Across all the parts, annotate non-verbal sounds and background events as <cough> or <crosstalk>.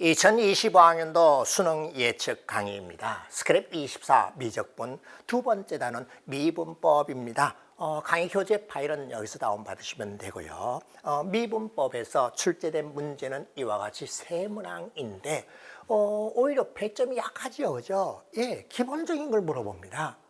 2025학년도 수능 예측 강의입니다. 스크랩 24 미적분 두 번째 단원 미분법입니다. 어, 강의 교재 파일은 여기서 다운받으시면 되고요. 어, 미분법에서 출제된 문제는 이와 같이 세 문항인데 어, 오히려 배점이 약하지요, 그죠? 예, 기본적인 걸 물어봅니다.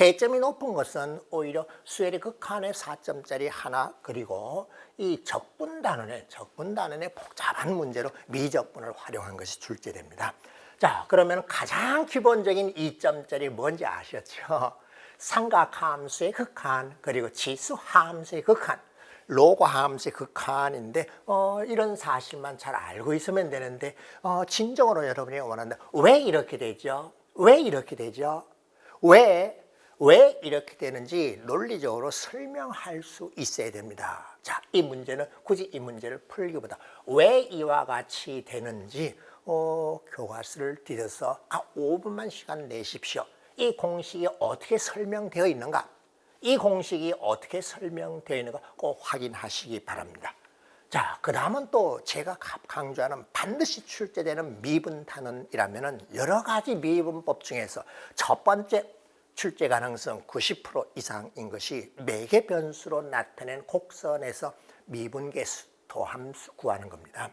배점이 높은 것은 오히려 수열의 극한의 4점짜리 하나 그리고 이 적분 단원의 적분 단원의 복잡한 문제로 미적분을 활용한 것이 출제됩니다. 자, 그러면 가장 기본적인 2점짜리 뭔지 아셨죠? 삼각함수의 극한 그리고 지수함수의 극한 로고 함수의 극한인데 어, 이런 사실만 잘 알고 있으면 되는데 어, 진정으로 여러분이 원한다. 왜 이렇게 되죠? 왜 이렇게 되죠? 왜 왜 이렇게 되는지 논리적으로 설명할 수 있어야 됩니다. 자, 이 문제는 굳이 이 문제를 풀기보다 왜 이와 같이 되는지 어, 교과서를 뒤져서 아, 5분만 시간 내십시오. 이 공식이 어떻게 설명되어 있는가? 이 공식이 어떻게 설명되어 있는가 꼭 확인하시기 바랍니다. 자, 그 다음은 또 제가 강조하는 반드시 출제되는 미분탄원이라면 여러 가지 미분법 중에서 첫 번째 출제 가능성 90% 이상인 것이 매개 변수로 나타낸 곡선에서 미분계수 도함수 구하는 겁니다.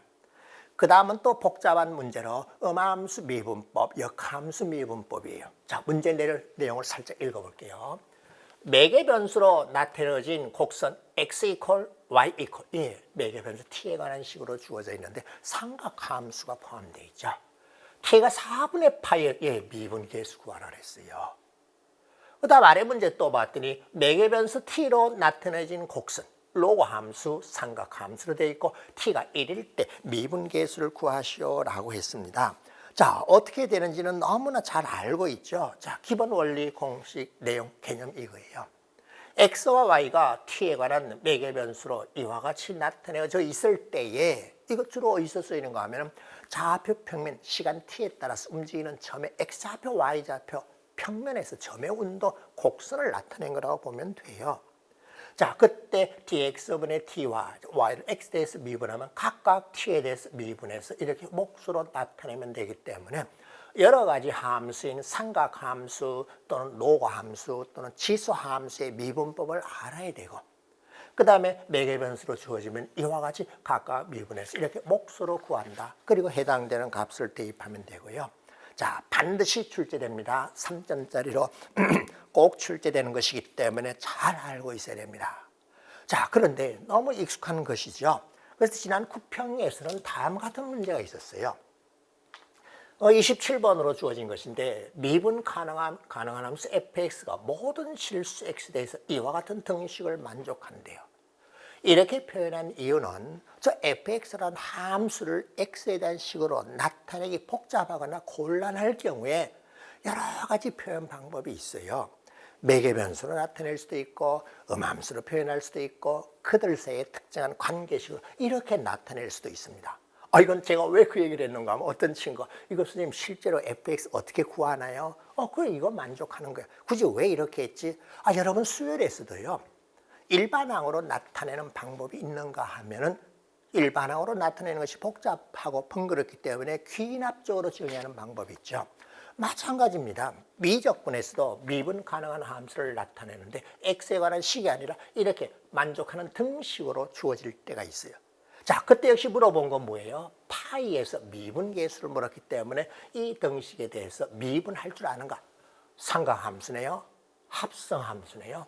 그 다음은 또 복잡한 문제로 음함수 미분법, 역함수 미분법이에요. 자, 문제 내를 내용을 살짝 읽어볼게요. 매개 변수로 나타내진 곡선 x 이퀄 y 이퀄 예, 매개 변수 t에 관한 식으로 주어져 있는데 삼각함수가 포함되어 있죠. t가 4분의 파이의 예, 미분 계수 구하라 그랬어요. 그 다음 아래 문제 또 봤더니 매개 변수 t로 나타내진 곡선 로고 함수, 삼각 함수로 되어 있고 t가 1일 때 미분계수를 구하시오라고 했습니다. 자, 어떻게 되는지는 너무나 잘 알고 있죠. 자, 기본 원리 공식 내용 개념 이거예요. x와 y가 t에 관한 매개 변수로 이와 같이 나타내어져 있을 때에 이거 주로 어디서 쓰이는가 하면 좌표 평면 시간 t에 따라서 움직이는 점의 x좌표, y좌표 평면에서 점의 운동 곡선을 나타낸 거라고 보면 돼요. 자, 그때 dx분의 t와 y를 x에 대해서 미분하면 각각 t에 대해서 미분해서 이렇게 몫으로 나타내면 되기 때문에 여러 가지 함수인 삼각 함수 또는 로고함수 또는 지수 함수의 미분법을 알아야 되고 그 다음에 매개 변수로 주어지면 이와 같이 각각 미분해서 이렇게 몫으로 구한다. 그리고 해당되는 값을 대입하면 되고요. 자, 반드시 출제됩니다. 3점짜리로 <clears throat> 꼭 출제되는 것이기 때문에 잘 알고 있어야 됩니다. 자, 그런데 너무 익숙한 것이죠. 그래서 지난 구평에서는 다음 같은 문제가 있었어요. 어, 27번으로 주어진 것인데 미분 가능한, 가능한 함수 fx가 모든 실수 x에 대해서 이와 같은 등식을 만족한대요. 이렇게 표현한 이유는 저 fx라는 함수를 x에 대한 식으로 나타내기 복잡하거나 곤란할 경우에 여러 가지 표현 방법이 있어요. 매개 변수로 나타낼 수도 있고 음함수로 표현할 수도 있고 그들 사이에 특정한 관계식으로 이렇게 나타낼 수도 있습니다. 아 이건 제가 왜 그 얘기를 했는가 하면 어떤 친구가 이거 선생님 실제로 fx 어떻게 구하나요? 어 그래 이거 만족하는 거야. 굳이 왜 이렇게 했지? 아 여러분 수열에서도요. 일반항으로 나타내는 방법이 있는가 하면은 일반항으로 나타내는 것이 복잡하고 번거롭기 때문에 귀납적으로 정의하는 방법이 있죠. 마찬가지입니다. 미적분에서도 미분 가능한 함수를 나타내는데 x에 관한 식이 아니라 이렇게 만족하는 등식으로 주어질 때가 있어요. 자, 그때 역시 물어본 건 뭐예요? 파이에서 미분 계수를 물었기 때문에 이 등식에 대해서 미분할 줄 아는가? 삼각함수네요. 합성함수네요.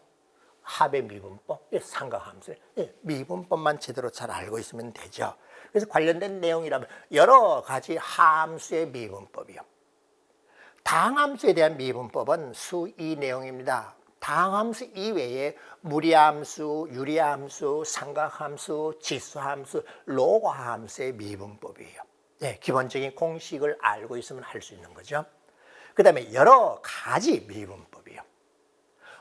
합의 미분법, 삼각함수, 미분법만 제대로 잘 알고 있으면 되죠. 그래서 관련된 내용이라면 여러 가지 함수의 미분법이요. 당함수에 대한 미분법은 수 이 내용입니다. 당함수 이외에 무리함수, 유리함수, 삼각함수, 지수함수, 로고함수의 미분법이에요. 네, 기본적인 공식을 알고 있으면 할 수 있는 거죠. 그 다음에 여러 가지 미분법이요.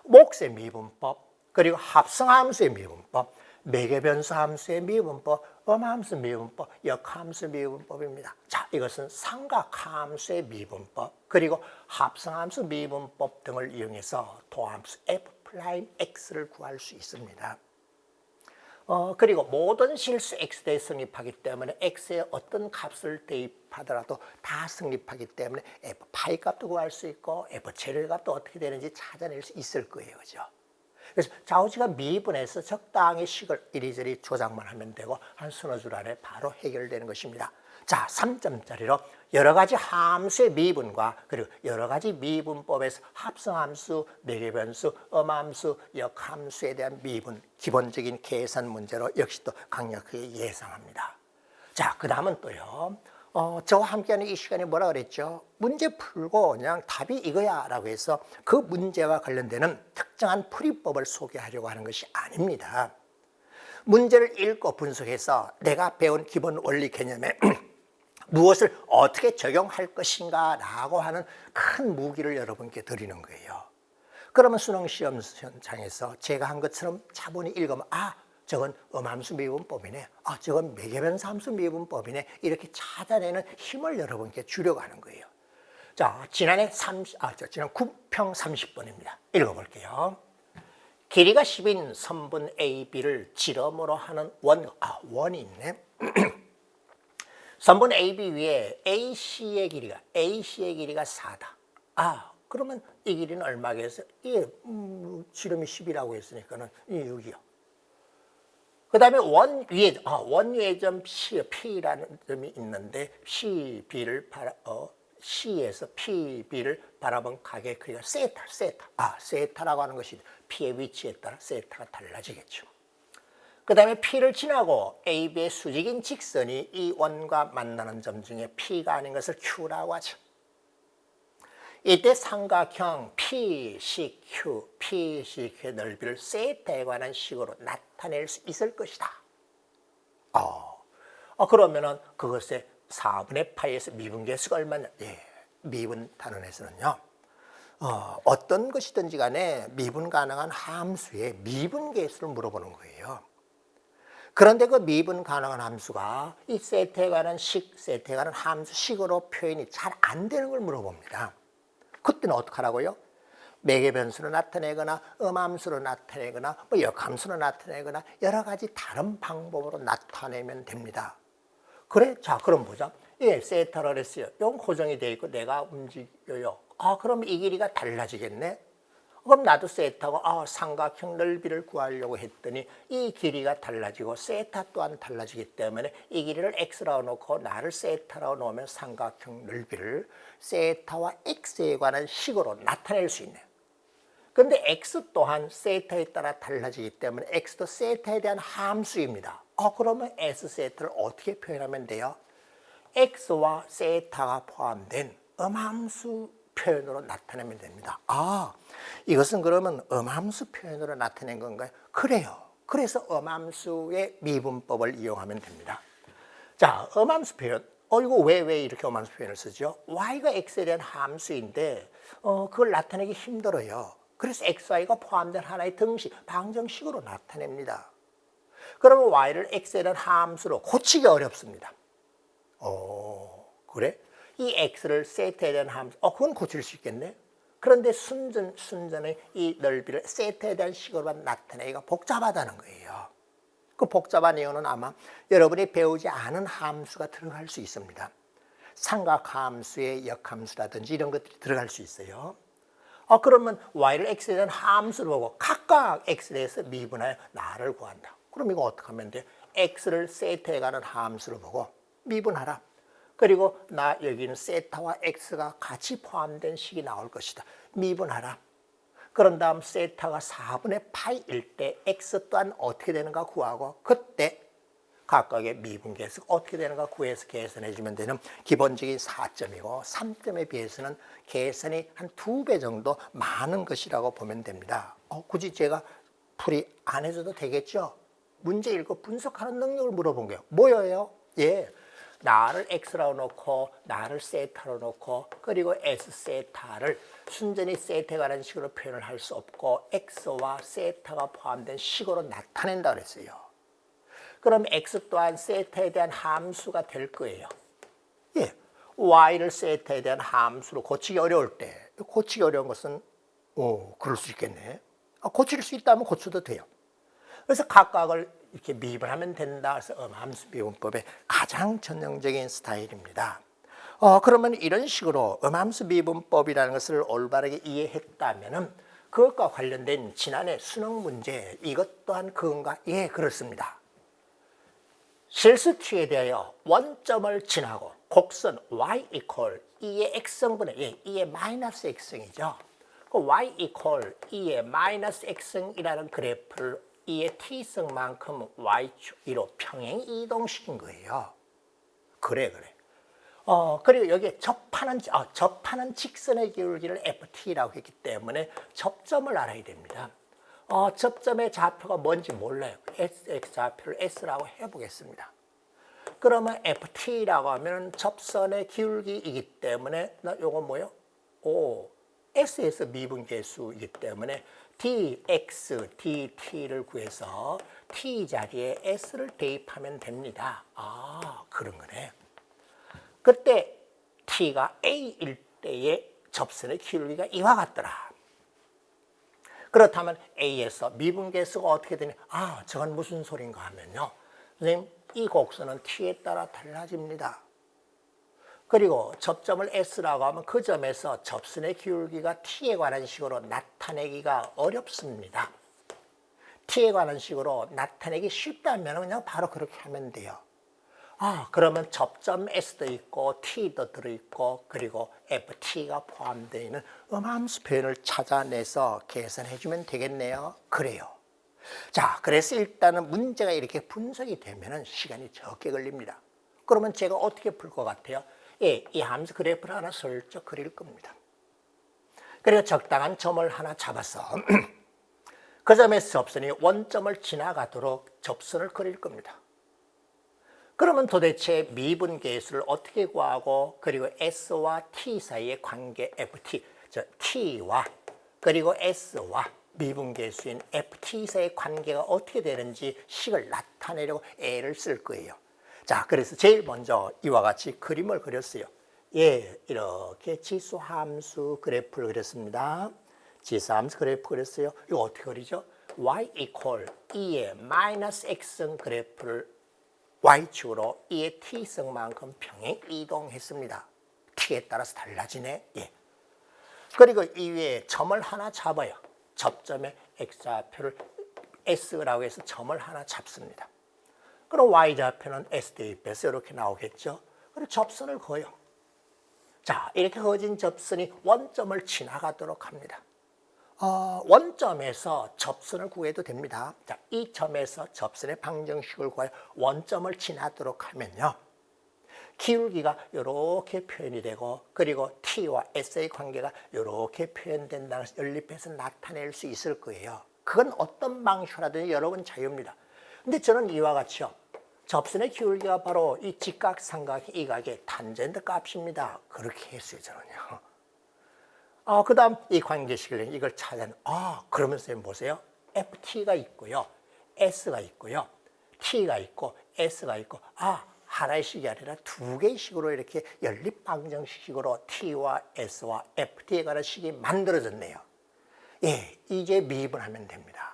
몫의 미분법, 그리고 합성함수의 미분법, 매개변수 함수의 미분법, 음함수 미분법, 역함수 미분법입니다. 자, 이것은 삼각함수의 미분법, 그리고 합성함수 미분법 등을 이용해서 도함수 f'(x를 구할 수 있습니다. 어, 그리고 모든 실수 x대에 성립하기 때문에 x에 어떤 값을 대입하더라도 다 성립하기 때문에 f 파이 값도 구할 수 있고 f 제를 값도 어떻게 되는지 찾아낼 수 있을 거예요. 그죠? 그래서 좌우지가 미분해서 적당히 식을 이리저리 조작만 하면 되고 한 서너 줄 안에 바로 해결되는 것입니다. 자, 3점짜리로 여러 가지 함수의 미분과 그리고 여러 가지 미분법에서 합성함수, 매개변수, 음함수, 역함수에 대한 미분, 기본적인 계산 문제로 역시 또 강력하게 예상합니다. 자, 그 다음은 또요. 어, 저와 함께하는 이 시간에 뭐라 그랬죠? 문제 풀고 그냥 답이 이거야 라고 해서 그 문제와 관련되는 특정한 풀이법을 소개하려고 하는 것이 아닙니다. 문제를 읽고 분석해서 내가 배운 기본 원리 개념에 <clears throat> 무엇을 어떻게 적용할 것인가 라고 하는 큰 무기를 여러분께 드리는 거예요. 그러면 수능 시험 현장에서 제가 한 것처럼 차분히 읽으면 아 저건 음함수 미분법이네. 아 저건 매개변함수 미분법이네. 이렇게 찾아내는 힘을 여러분께 주려고 하는 거예요. 자 지난해 30, 아, 저, 지난 9평 30번입니다. 읽어볼게요. 길이가 10인 선분 AB를 지름으로 하는 원, 아, 원이 있네. <clears throat> 선분 AB 위에 AC의 길이가 AC의 길이가 4다. 아, 그러면 이 길이는 얼마겠어요? 예, 음, 지름이 10이라고 했으니까는 이 여기요. 그 다음에 원 위에 아, 원 위에 점 P, P라는 점이 있는데 PB를 바라 어, C에서 PB를 바라본 가게 크기가 세타, 세타. 아, 세타라고 하는 것이 P의 위치에 따라 세타가 달라지겠죠. 그 다음에 P를 지나고 AB의 수직인 직선이 이 원과 만나는 점 중에 P가 아닌 것을 Q라고 하죠. 이때 삼각형 PCQ, PCQ의 넓이를 세타에 관한 식으로 나타낼 수 있을 것이다. 어, 어 그러면은 그것의 4분의 파이에서 미분계수가 얼마냐? 예, 미분 단원에서는요. 어, 어떤 것이든지 간에 미분 가능한 함수의 미분계수를 물어보는 거예요. 그런데 그 미분 가능한 함수가 이 세트에 관한 식, 세트에 관한 함수 식으로 표현이 잘 안 되는 걸 물어봅니다. 그때는 어떡하라고요? 매개 변수로 나타내거나 음함수로 나타내거나 뭐 역함수로 나타내거나 여러 가지 다른 방법으로 나타내면 됩니다. 그래? 자, 그럼 보자. 예, 세타라 그랬어요. 이건 고정이 돼 있고 내가 움직여요. 아, 그럼 이 길이가 달라지겠네? 그럼 나도 세타고 아, 삼각형 넓이를 구하려고 했더니 이 길이가 달라지고 세타 또한 달라지기 때문에 이 길이를 x라고 놓고 나를 세타라고 놓으면 삼각형 넓이를 세타와 x에 관한 식으로 나타낼 수 있네요. 근데 x 또한 세타에 따라 달라지기 때문에 x도 세타에 대한 함수입니다. 어, 그러면 s 세타를 어떻게 표현하면 돼요? x와 세타가 포함된 음함수 표현으로 나타내면 됩니다. 아, 이것은 그러면 음함수 표현으로 나타낸 건가요? 그래요. 그래서 음함수의 미분법을 이용하면 됩니다. 자, 음함수 표현. 어, 이거 왜, 왜 이렇게 음함수 표현을 쓰죠? y가 x에 대한 함수인데, 어, 그걸 나타내기 힘들어요. 그래서 xy가 포함된 하나의 등식, 방정식으로 나타냅니다. 그러면 y를 x에 대한 함수로 고치기 어렵습니다. 어, 그래? 이 x를 세트에 대한 함수, 어, 그건 고칠 수 있겠네. 그런데 순전, 순전의 이 넓이를 세트에 대한 식으로만 나타내기가 복잡하다는 거예요. 그 복잡한 이유는 아마 여러분이 배우지 않은 함수가 들어갈 수 있습니다. 삼각함수의 역함수라든지 이런 것들이 들어갈 수 있어요. 어, 그러면 y를 x에 대한 함수를 보고 각각 x에 대해서 미분하여 나를 구한다. 그럼 이거 어떻게 하면 돼? x를 세트에 가는 함수를 보고 미분하라. 그리고 나 여기는 세타와 x가 같이 포함된 식이 나올 것이다. 미분하라. 그런 다음 세타가 4분의 파이일 때 x 또한 어떻게 되는가 구하고 그때 각각의 미분계수 어떻게 되는가 구해서 계산해 주면 되는 기본적인 4점이고 3점에 비해서는 계산이 한 두 배 정도 많은 것이라고 보면 됩니다. 어, 굳이 제가 풀이 안 해줘도 되겠죠? 문제 읽고 분석하는 능력을 물어본 거예요. 뭐예요? 예. 나를 x라고 놓고 나를 세타로 놓고 그리고 s 세타를 순전히 관한 식으로 표현을 할 수 없고 x와 세타가 포함된 식으로 나타낸다 그랬어요. 그럼 x 또한 세타에 대한 함수가 될 거예요. 예. y를 세타에 대한 함수로 고치기 어려울 때 고치기 어려운 것은 오, 그럴 수 있겠네. 아, 고칠 수 있다면 고쳐도 돼요. 그래서 각각을 이렇게 미분하면 된다. 그래서 음함수 미분법의 가장 전형적인 스타일입니다. 어, 그러면 이런 식으로 음함수 미분법이라는 것을 올바르게 이해했다면은 그것과 관련된 지난해 수능 문제 이것 또한 그건가? 예, 그렇습니다. 실수 t에 대하여 원점을 지나고 곡선 y equal 2의 x승분의 예, 2의 마이너스 x승이죠. 그 y equal 2의 마이너스 x승이라는 그래프를 2의 t승만큼 y축2로 평행 이동시킨 거예요. 그래 그래. 어 그리고 여기에 접하는 어, 접하는 직선의 기울기를 ft라고 했기 때문에 접점을 알아야 됩니다. 어, 접점의 좌표가 뭔지 몰라요. sx 좌표를 s라고 해보겠습니다. 그러면 ft라고 하면 접선의 기울기이기 때문에 나 요거 뭐요? 오 s에서 미분계수이기 때문에 dx, dt를 구해서 t 자리에 s를 대입하면 됩니다. 아 그런 거네. 그때 t가 a일 때의 접선의 기울기가 이와 같더라. 그렇다면 A에서 미분계수가 어떻게 되냐? 아, 저건 무슨 소린가 하면요. 선생님, 이 곡선은 T에 따라 달라집니다. 그리고 접점을 S라고 하면 그 점에서 접선의 기울기가 T에 관한 식으로 나타내기가 어렵습니다. T에 관한 식으로 나타내기 쉽다면 그냥 바로 그렇게 하면 돼요. 아, 그러면 접점 S도 있고 T도 들어있고 그리고 FT가 포함되어 있는 음함수 표현을 찾아내서 계산해 주면 되겠네요. 그래요. 자, 그래서 일단은 문제가 이렇게 분석이 되면 시간이 적게 걸립니다. 그러면 제가 어떻게 풀 것 같아요? 예, 이 함수 그래프를 하나 슬쩍 그릴 겁니다. 그리고 적당한 점을 하나 잡아서 <clears throat> 그 점에서 접선이 원점을 지나가도록 접선을 그릴 겁니다. 그러면 도대체 미분 계수를 어떻게 구하고 그리고 S와 T 사이의 관계 FT, 저 T와 그리고 S와 미분 계수인 FT 사이의 관계가 어떻게 되는지 식을 나타내려고 A를 쓸 거예요. 자, 그래서 제일 먼저 이와 같이 그림을 그렸어요. 예, 이렇게 지수 함수 그래프를 그렸습니다. 지수 함수 그래프 그렸어요. 이거 어떻게 그리죠? y equal 2의 마이너스 x는 그래프를 y축으로 이의 t승만큼 평행 이동했습니다. t에 따라서 달라지네. 예. 그리고 이 위에 점을 하나 잡아요. 접점의 x좌표를 s라고 해서 점을 하나 잡습니다. 그럼 y좌표는 s 대입해서 이렇게 나오겠죠. 그리고 접선을 그어요. 자, 이렇게 그어진 접선이 원점을 지나가도록 합니다. 어, 원점에서 접선을 구해도 됩니다. 자, 이 점에서 접선의 방정식을 구하여 원점을 지나도록 하면요. 기울기가 이렇게 표현이 되고 그리고 T와 S의 관계가 이렇게 표현된다는 연립해서 나타낼 수 있을 거예요. 그건 어떤 방식으로든 여러분 자유입니다. 근데 저는 이와 같이요. 접선의 기울기가 바로 이 직각 삼각 이각의 탄젠트 값입니다. 그렇게 했어요, 저는요. 아, 그 다음 이 관계식을 이걸 찾아낸, 아, 그러면서 보세요. FT가 있고요. S가 있고요. T가 있고 S가 있고, 아, 하나의 식이 아니라 두 개의 식으로 이렇게 연립방정식으로 T와 S와 FT에 관한 식이 만들어졌네요. 예, 이제 미분하면 됩니다.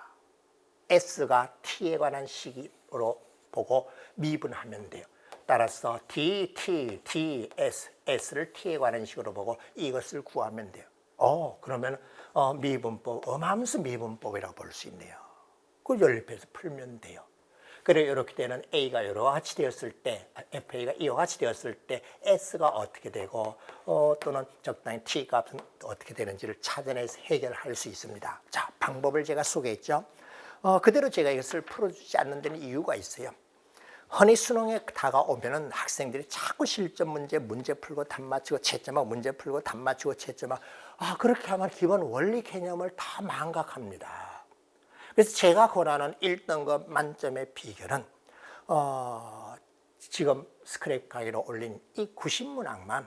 S가 T에 관한 식으로 보고 미분하면 돼요. 따라서 D, T, D, S, S를 T에 관한 식으로 보고 이것을 구하면 돼요. 어, 그러면 어, 미분법, 음함수 미분법이라고 볼 수 있네요. 그 연립해서 풀면 돼요. 그래 이렇게 되는 A가 여러 같이 되었을 때, FA가 이와 같이 되었을 때 S가 어떻게 되고 어, 또는 적당히 T 값은 어떻게 되는지를 찾아내서 해결할 수 있습니다. 자, 방법을 제가 소개했죠. 어, 그대로 제가 이것을 풀어주지 않는 데는 이유가 있어요. 흔히 수능에 다가오면은 학생들이 자꾸 실전 문제 문제 풀고 답 맞추고 채점하고 문제 풀고 답 맞추고 채점하고 아 그렇게 하면 기본 원리 개념을 다 망각합니다. 그래서 제가 권하는 1등급 만점의 비결은 어, 지금 스크랩 강의로 올린 이 90문항만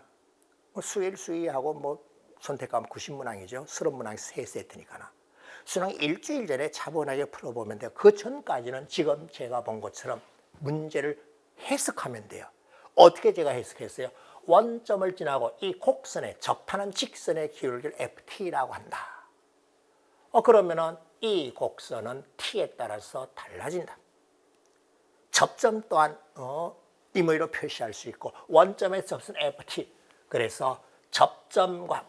뭐 수일 수의하고 뭐 선택하면 90문항이죠. 수업문항 3세트니까나. 수능 일주일 전에 차분하게 풀어보면 돼요. 그 전까지는 지금 제가 본 것처럼 문제를 해석하면 돼요. 어떻게 제가 해석했어요? 원점을 지나고 이 곡선에 접하는 직선의 기울기를 FT라고 한다. 어, 그러면은 이 곡선은 T에 따라서 달라진다. 접점 또한 어, 임의로 표시할 수 있고 원점의 접선 FT 그래서 접점과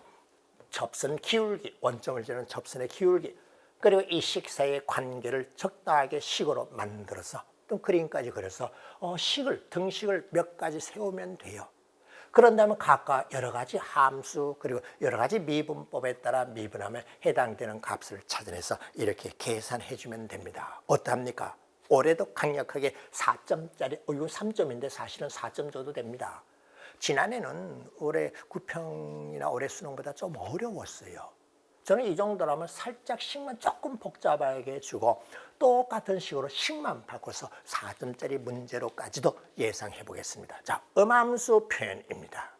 접선 기울기 원점을 지는 접선의 기울기 그리고 이 식사의 관계를 적당하게 식으로 만들어서 또 그림까지 그려서 어, 식을 등식을 몇 가지 세우면 돼요. 그런 다음에 각각 여러 가지 함수 그리고 여러 가지 미분법에 따라 미분함에 해당되는 값을 찾아내서 이렇게 계산해 주면 됩니다. 어떡합니까? 올해도 강력하게 4점짜리, 어, 이거 3점인데 사실은 4점 줘도 됩니다. 지난해는 올해 구평이나 올해 수능보다 좀 어려웠어요. 저는 이 정도라면 살짝 식만 조금 복잡하게 주고 똑같은 식으로 식만 바꿔서 4점짜리 문제로까지도 예상해 보겠습니다. 자, 음함수 표현입니다.